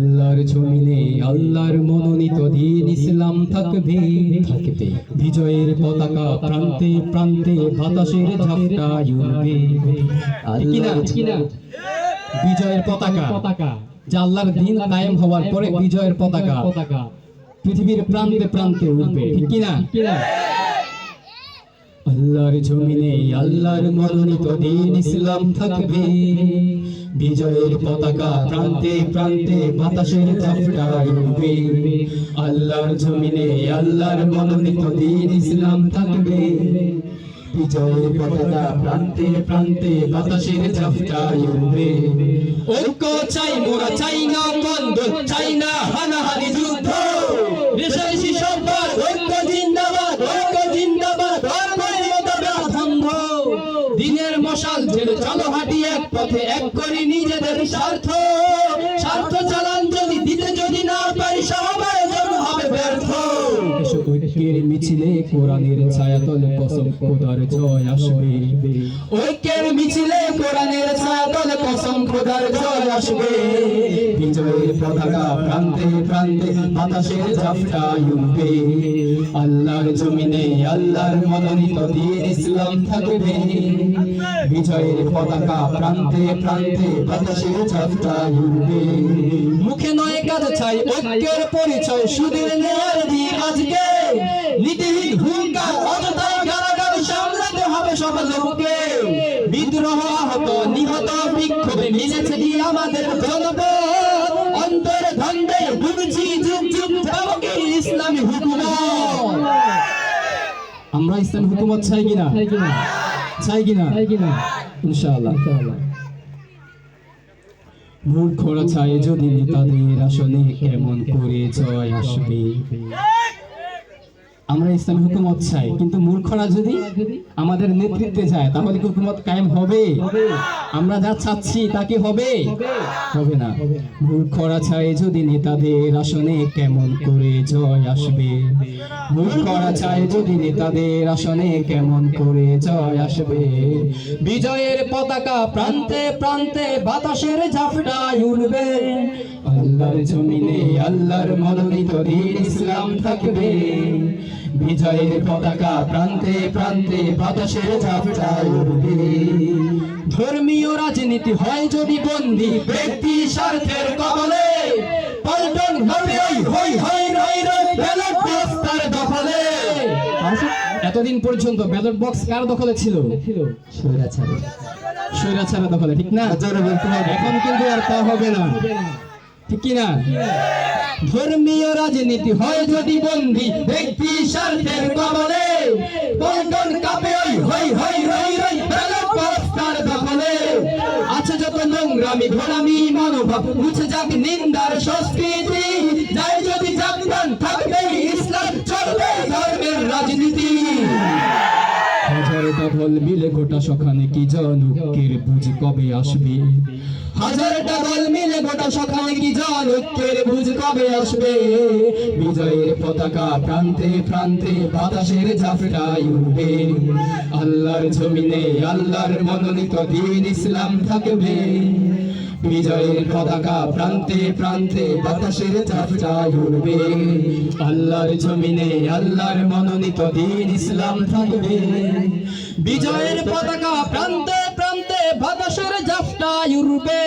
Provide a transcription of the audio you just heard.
আল্লাহর জমিনে আল্লাহর মনোনীত দিন ইসলাম থাকবে। থাকবে। বিজয়ের পতাকা প্রান্তে প্রান্তে বাতাসের ঝাপটা উড়বে। বিজয়ের পতাকা। পতাকা। যে আল্লাহর দিন কায়েম হওয়ার পরে বিজয়ের পতাকা। পতাকা। পৃথিবীর প্রান্তে প্রান্তে উঠবে ঠিক কিনা? কিনা? আল্লাহর জমিনে আল্লাহর মনোনীত দিন ইসলাম থাকবে। বিজয়ের পতাকা প্রান্তে প্রান্তে বাতাসের ঝাপটা উঠবে আল্লাহর জমিনে, আল্লাহর মনোনীত দিন ইসলাম থাকবে। বিজয়ের পতাকা প্রান্তে প্রান্তে বাতাসের ঝাপটা উঠবে ঐক্য চাই, মোরা চাই না চাই না, হানাহানি যুদ্ধ। ঐক্য এক পথে, এক করি ঐক্যের মিছিলে কোরআনের ছায়াতলে কসম খোদার জয় আসবে। ঐক্যের মিছিলে কোরআনের ছায়াতলে কসম খোদার জয় আসবে। বিজয়ের পতাকা প্রান্তে প্রান্তে বাতাসের ঝাপটা উঠবে। আল্লাহর জমিনে আল্লাহর মনোনীত দিন ইসলাম থাকবে। বিজয়ের পতাকা প্রান্তে প্রান্তে বাতাসের ঝাপটা উঠবে। মুখে নয় কাজ চাই ঐক্যের পরিচয় সুদের দিন আজকে। নীতিহীন হুঙ্কার অযথাই গালাগাল সামলাতে হবে সব লোককে বিদ্রোহ আহত নিহত বিক্ষোভে মিলেছে কি আমাদের জনপদ? অন্তর ধন্দে ডুবছি যুগ যুগ ইসলামী হুকুমত। আমরা ইসলামী হুকুমত চাই কিনা? তাই কিনা? চাই কিনা? তাই কিনা? ইনশাআল্লাহ। ইনশাআল্লাহ। মূর্খরা চায় যদি নেতাদের আসনে কেমন করে জয় আসবে? আমরা ইসলামী হুকুমত চাই কিন্তু মূর্খরা যদি আমাদের নেতৃত্বে যায় তাহলে কি হুকুমত কায়েম হবে? আমরা যা চাচ্ছি তা কি হবে? হবে না। মূর্খরা চায় যদি নেতাদের আসনে কেমন করে জয় আসবে। মূর্খরা চায় যদি নেতাদের আসনে কেমন করে জয় আসবে। বিজয়ের পতাকা প্রান্তে প্রান্তে বাতাসের ঝাপটায় উড়বে। আল্লাহর জমিনে আল্লাহর মনোনীত দিন ইসলাম থাকবে। বিজয়ের পতাকা প্রান্তে প্রান্তে বাতাসের ঝাপটায় ধর্মীয় রাজনীতি হয় যদি বন্দি ব্যক্তি স্বার্থের কবলে। পল্টন হবে হই হই রই রই ব্যালট বক্স তার দখলে। এতদিন পর্যন্ত ব্যালট বক্স কার দখলে ছিল? স্বৈরাচারে স্বৈরাচারের দখলে ঠিক না? এখন কিন্তু আর তা হবে না। ঠিক না? ধর্মীয় রাজনীতি হয় যদি বন্দি ব্যক্তি স্বার্থের কবলে। পল্টন কাপে ওই হই হই রই রই তার দখলে। আছে যত নোংরামি, ঘোরামি, মনোভাব, মুছে যাক নিন্দার সংস্কৃতি। যাই যদি জাগবান থাকবে, ইসলাম চলবে ধর্মের রাজনীতি। হাজারটা ঢোল মিলে গোটা সখানে কি জনকের বুঝ কবে আসবে? হাজারটা ঢোল মিলে গোটা সখানে কি জনকের বুঝ কবে আসবে? বিজয়ের পতাকা প্রান্তে প্রান্তে বাতাসের ঝাপটায় উঠবে। আল্লাহর জমিনে, আল্লাহর মনোনীত দিন ইসলাম থাকবে। বিজয়ের পতাকা প্রান্তে প্রান্তে বাতাসের ঝাপটায় উঠবে। আল্লাহর জমিনে, আল্লাহর মনোনীত দিন ইসলাম থাকবে। বিজয়ের পতাকা প্রান্তে বাতাসের ঝাপটায় উঠবে